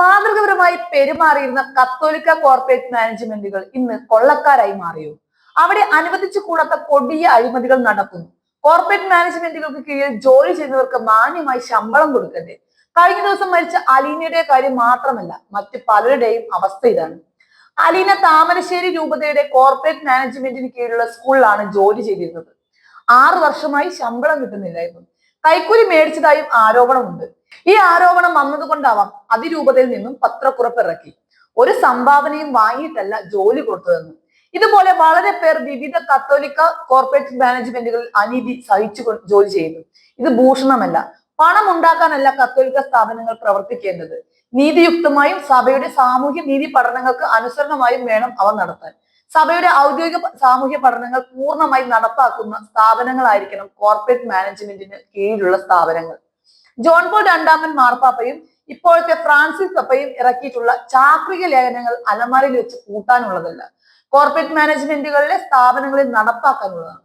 മാതൃകപരമായി പെരുമാറിയിരുന്ന കത്തോലിക്ക കോർപ്പറേറ്റ് മാനേജ്മെന്റുകൾ ഇന്ന് കൊള്ളക്കാരായി മാറിയോ? അവിടെ അനുവദിച്ചു കൂടാത്ത കൊടിയ അഴിമതികൾ നടക്കുന്നു. കോർപ്പറേറ്റ് മാനേജ്മെന്റുകൾക്ക് കീഴിൽ ജോലി ചെയ്യുന്നവർക്ക് മാന്യമായി ശമ്പളം കൊടുക്കണ്ടേ? കഴിഞ്ഞ ദിവസം മരിച്ച അലീനയുടെ കാര്യം മാത്രമല്ല മറ്റ് പലരുടെയും അവസ്ഥ ഇതാണ്. അലീന താമരശ്ശേരി രൂപതയുടെ കോർപ്പറേറ്റ് മാനേജ്മെന്റിന് കീഴിലുള്ള സ്കൂളിലാണ് ജോലി ചെയ്തിരുന്നത്. ആറു വർഷമായി ശമ്പളം കിട്ടുന്നില്ലായിരുന്നു. കൈക്കൂലി മേടിച്ചതായും ആരോപണമുണ്ട്. ഈ ആരോപണം വന്നതുകൊണ്ടാവാം അതിരൂപതയിൽ നിന്നും പത്രക്കുറപ്പ് ഇറക്കി ഒരു സംഭാവനയും വാങ്ങിയിട്ടല്ല ജോലി കൊടുത്തതെന്ന്. ഇതുപോലെ വളരെ പേർ വിവിധ കത്തോലിക്ക കോർപ്പറേറ്റ് മാനേജ്മെന്റുകളിൽ അനീതി സഹിച്ചു ജോലി ചെയ്യുന്നു. ഇത് ഭൂഷണമല്ല. പണം ഉണ്ടാക്കാനല്ല കത്തോലിക്ക സ്ഥാപനങ്ങൾ പ്രവർത്തിക്കേണ്ടത്. നീതിയുക്തമായും സഭയുടെ സാമൂഹ്യ നീതി പഠനങ്ങൾക്ക് അനുസരണമായും വേണം അവ നടത്താൻ. സഭയുടെ ഔദ്യോഗിക സാമൂഹ്യ പഠനങ്ങൾ പൂർണമായി നടപ്പാക്കുന്ന സ്ഥാപനങ്ങളായിരിക്കണം കോർപ്പറേറ്റ് മാനേജ്മെന്റിന് കീഴിലുള്ള സ്ഥാപനങ്ങൾ. ജോൺ പോൾ രണ്ടാമൻ മാർപ്പാപ്പയും ഇപ്പോഴത്തെ ഫ്രാൻസിസ് പപ്പയും ഇറക്കിയിട്ടുള്ള ചാക്രിക ലേഖനങ്ങൾ അലമാരയിൽ വെച്ച് കൂട്ടാനുള്ളതല്ല. കോർപ്പറേറ്റ് മാനേജ്മെന്റുകളിലെ സ്ഥാപനങ്ങളിൽ നടപ്പാക്കാനുള്ളതാണ്.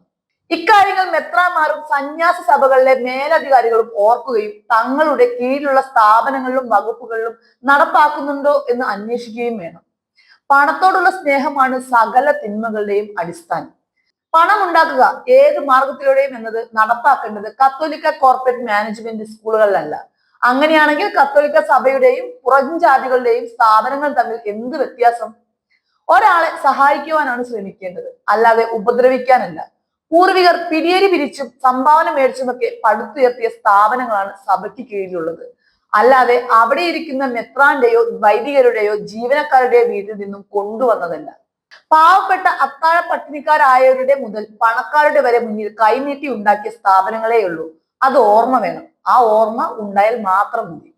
ഇക്കാര്യങ്ങൾ മെത്രാമാരും സന്യാസ സഭകളിലെ മേലധികാരികളും ഓർക്കുകയും തങ്ങളുടെ കീഴിലുള്ള സ്ഥാപനങ്ങളിലും വകുപ്പുകളിലും നടപ്പാക്കുന്നുണ്ടോ എന്ന് അന്വേഷിക്കുകയും വേണം. പണത്തോടുള്ള സ്നേഹമാണ് സകല തിന്മകളുടെയും അടിസ്ഥാനം. പണം ഉണ്ടാക്കുക ഏത് മാർഗത്തിലൂടെയും എന്നത് നടപ്പാക്കേണ്ടത് കത്തോലിക്ക കോർപ്പറേറ്റ് മാനേജ്മെന്റ് സ്കൂളുകളിലല്ല. അങ്ങനെയാണെങ്കിൽ കത്തോലിക്ക സഭയുടെയും പുറം ജാതികളുടെയും സ്ഥാപനങ്ങൾ തമ്മിൽ എന്ത് വ്യത്യാസം? ഒരാളെ സഹായിക്കുവാനാണ് ശ്രമിക്കേണ്ടത്. അല്ലാതെ ഉപദ്രവിക്കാനല്ല. പൂർവികർ പിടിയേരി പിരിച്ചും സംഭാവന മേടിച്ചുമൊക്കെ പടുത്തുയർത്തിയ സ്ഥാപനങ്ങളാണ് സഭയ്ക്ക് കീഴിലുള്ളത്. അല്ലാതെ അവിടെ ഇരിക്കുന്ന മെത്രാന്റെയോ വൈദികരുടെയോ ജീവനക്കാരുടെയോ വീട്ടിൽ നിന്നും കൊണ്ടുവന്നതല്ല. പാവപ്പെട്ട അത്താഴ പട്ടിണിക്കാരായവരുടെ മുതൽ പണക്കാരുടെ വരെ മുന്നിൽ കൈനീട്ടി ഉണ്ടാക്കിയ സ്ഥാപനങ്ങളേ ഉള്ളൂ. അത് ഓർമ്മ വേണം. ആ ഓർമ്മ ഉണ്ടായാൽ മാത്രം മതി.